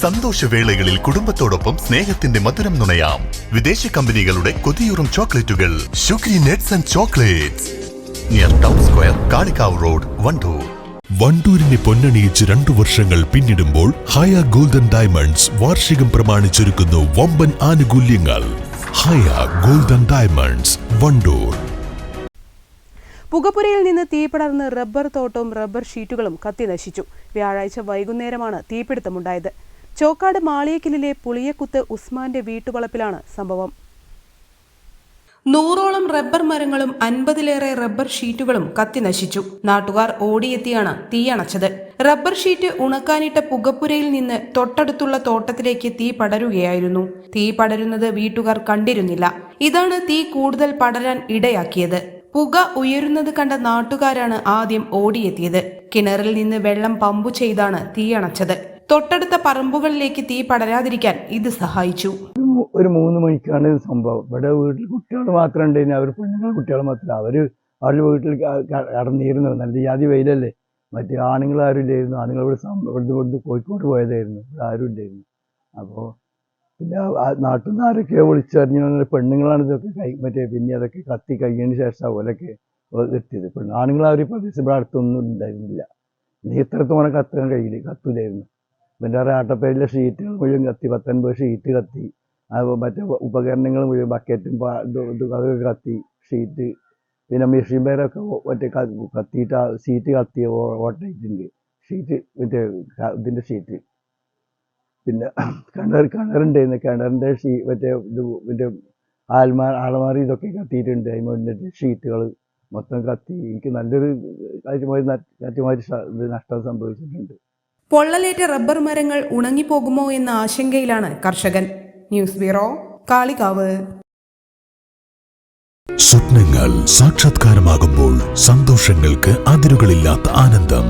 സന്തോഷവേളകളിൽ കുടുംബത്തോടൊപ്പം സ്നേഹത്തിന്റെ മധുരം നുണയാം. വിദേശ കമ്പനികളുടെ കൊതിയൂറും ചോക്ലേറ്റുകൾ. Shukri nuts and chocolates. Near town square Kalikavu road Wandoor. വണ്ടൂരിനെ പൊന്നണിയിച്ച് രണ്ടു വർഷങ്ങൾ പിന്നിടുമ്പോൾ ഹയ ഗോൾഡൻ ഡയമണ്ട്സ് വാർഷികം പ്രമാണിച്ചൊരുക്കുന്നു വമ്പൻ ആനുകൂല്യങ്ങൾ. Haya golden diamonds Wandoor. പുകപ്പുരയിൽ നിന്ന് തീപടർന്ന് റബ്ബർ തോട്ടവും റബ്ബർ ഷീറ്റുകളും കത്തി നശിച്ചു. വ്യാഴാഴ്ച വൈകുന്നേരമാണ് തീപിടുത്തമുണ്ടായത്. ചോക്കാട് മാളിയക്കിലെ പുളിയക്കുത്ത് ഉസ്മാന്റെ വീട്ടുവളപ്പിലാണ് സംഭവം. നൂറോളം റബ്ബർ മരങ്ങളും അൻപതിലേറെ റബ്ബർ ഷീറ്റുകളും കത്തി നശിച്ചു. നാട്ടുകാർ ഓടിയെത്തിയാണ് തീയണച്ചത്. റബ്ബർ ഷീറ്റ് ഉണക്കാനിട്ട പുകപ്പുരയിൽ നിന്ന് തൊട്ടടുത്തുള്ള തോട്ടത്തിലേക്ക് തീ പടരുകയായിരുന്നു. തീ പടരുന്നത് വീട്ടുകാർ കണ്ടിരുന്നില്ല. ഇതാണ് തീ കൂടുതൽ പടരാൻ ഇടയാക്കിയത്. പുക ഉയരുന്നത് കണ്ട നാട്ടുകാരാണ് ആദ്യം ഓടിയെത്തിയത്. കിണറിൽ നിന്ന് വെള്ളം പമ്പു ചെയ്താണ് തീയണച്ചത്. തൊട്ടടുത്ത പറമ്പുകളിലേക്ക് തീ പടരാതിരിക്കാൻ ഇത് സഹായിച്ചു. ഒരു മൂന്ന് മണിക്കാണ് ഇത് സംഭവം. ഇവിടെ വീട്ടിൽ കുട്ടികൾ മാത്രം ഉണ്ടായിരുന്നു അവർ പെണ്ണുങ്ങൾ കുട്ടികൾ മാത്രം. അവർ അവരുടെ വീട്ടിൽ കടന്നിരുന്നു. നല്ല ജാതി വെയിലല്ലേ. മറ്റേ ആണുങ്ങൾ ആരും ഇല്ലായിരുന്നു. ആണുങ്ങൾ ഇവിടെ ഇവിടുന്ന് ഇവിടുന്ന് കോഴിക്കോട് പോയതായിരുന്നു. ഇവിടെ ആരും ഇല്ലായിരുന്നു. അപ്പോൾ പിന്നെ നാട്ടിൽ നിന്ന് ആരൊക്കെയോ വിളിച്ചറിഞ്ഞു. പെണ്ണുങ്ങളാണ് ഇതൊക്കെ കൈ മറ്റേ പിന്നെ അതൊക്കെ കത്തി കഴിഞ്ഞതിന് ശേഷം ഓലൊക്കെ എത്തിയത്. പെണ്ണ് ആണുങ്ങൾ ആ ഒരു പ്രദേശം ഇവിടെ അടുത്തൊന്നും ഉണ്ടായിരുന്നില്ല. ഇനി ഇത്രത്തോളം കത്താൻ കഴിയില്ല കത്തൂലായിരുന്നു. പിന്നെ ആട്ടപ്പേരിലെ ഷീറ്റുകൾ മുഴുവൻ കത്തി പത്തൊൻപത് ഷീറ്റ് കത്തി. മറ്റേ ഉപകരണങ്ങൾ മുഴുവൻ ബക്കറ്റും അതൊക്കെ കത്തി ഷീറ്റ് പിന്നെ മെഷീൻ പേരൊക്കെ മറ്റേ കത്തിയിട്ട് സീറ്റ് കത്തി ഓട്ടയിട്ടുണ്ട് ഷീറ്റ് മറ്റേ ഇതിന്റെ ഷീറ്റ് പിന്നെ കിണർ കിണറുണ്ടായിരുന്നു കിണറിന്റെ ഷീ മറ്റേ ഇത് മറ്റേ ആൽമാർ ആൾമാറി ഇതൊക്കെ കത്തിയിട്ടുണ്ട്. അതിന്റെ ഷീറ്റുകൾ മൊത്തം കത്തി. എനിക്ക് നല്ലൊരു കാര്യമായി ഇത് നഷ്ടം സംഭവിച്ചിട്ടുണ്ട്. പൊള്ളലേറ്റ റബ്ബർ മരങ്ങൾ ഉണങ്ങിപ്പോകുമോ എന്ന ആശങ്കയിലാണ് കർഷകൻ. News bureau Kalikavu. സ്വപ്നങ്ങൾ സാക്ഷാത്കാരമാകുമ്പോൾ സന്തോഷങ്ങൾക്ക് അതിരുകളില്ലാത്ത ആനന്ദം.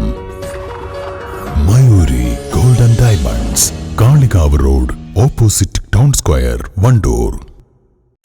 Mayoori golden diamonds Kalikavu road opposite town square Wandoor.